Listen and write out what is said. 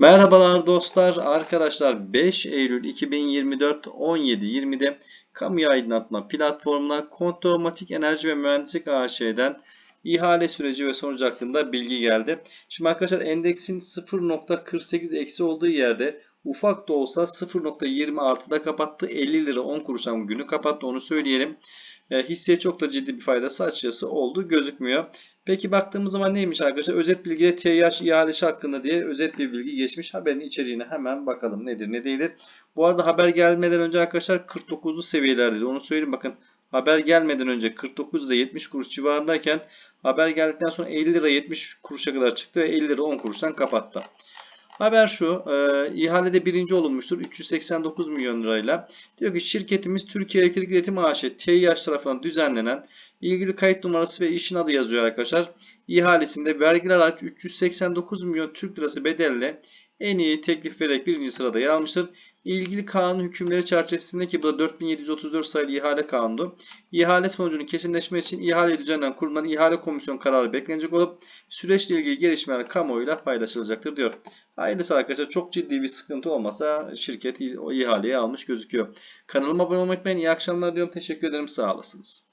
Merhabalar dostlar, arkadaşlar 5 Eylül 2024 17.20'de kamu aydınlatma platformuna Kontrolmatik Enerji ve Mühendislik AŞ'den ihale süreci ve sonucu hakkında bilgi geldi. Şimdi arkadaşlar endeksin 0.48 eksi olduğu yerde ufak da olsa 0.20 artıda kapattı. 50 lira 10 kuruştan günü kapattı onu söyleyelim. E, hisseye çok da ciddi bir faydası açıkçası olduğu gözükmüyor. Peki baktığımız zaman neymiş arkadaşlar? Özet bilgiye TYH ihalesi hakkında diye özet bir bilgi geçmiş. Haberin içeriğine hemen bakalım nedir ne değildir. Bu arada haber gelmeden önce arkadaşlar 49'lu seviyelerdeydi. Onu söyleyeyim bakın. Haber gelmeden önce 49 ile 70 kuruş civarındayken haber geldikten sonra 50 lira 70 kuruşa kadar çıktı ve 50 lira 10 kuruştan kapattı. Haber şu, e, ihalede birinci olunmuştur 389 milyon lirayla. Diyor ki şirketimiz Türkiye Elektrik İletim AŞ TİH tarafından düzenlenen ilgili kayıt numarası ve işin adı yazıyor arkadaşlar. İhalesinde vergiler hariç 389 milyon Türk lirası bedelle en iyi teklif vererek birinci sırada yer almıştır. İlgili kanun hükümleri çerçevesinde ki bu da 4734 sayılı ihale kanunu. İhale sonucunun kesinleşmesi için ihale düzenlenen kurumdan ihale komisyon kararı beklenecek olup süreçle ilgili gelişmeler kamuoyuyla paylaşılacaktır diyor. Hayırlısı arkadaşlar çok ciddi bir sıkıntı olmasa şirket o ihaleyi almış gözüküyor. Kanalıma abone olmayı unutmayın. İyi akşamlar diyorum. Teşekkür ederim. Sağ olasınız.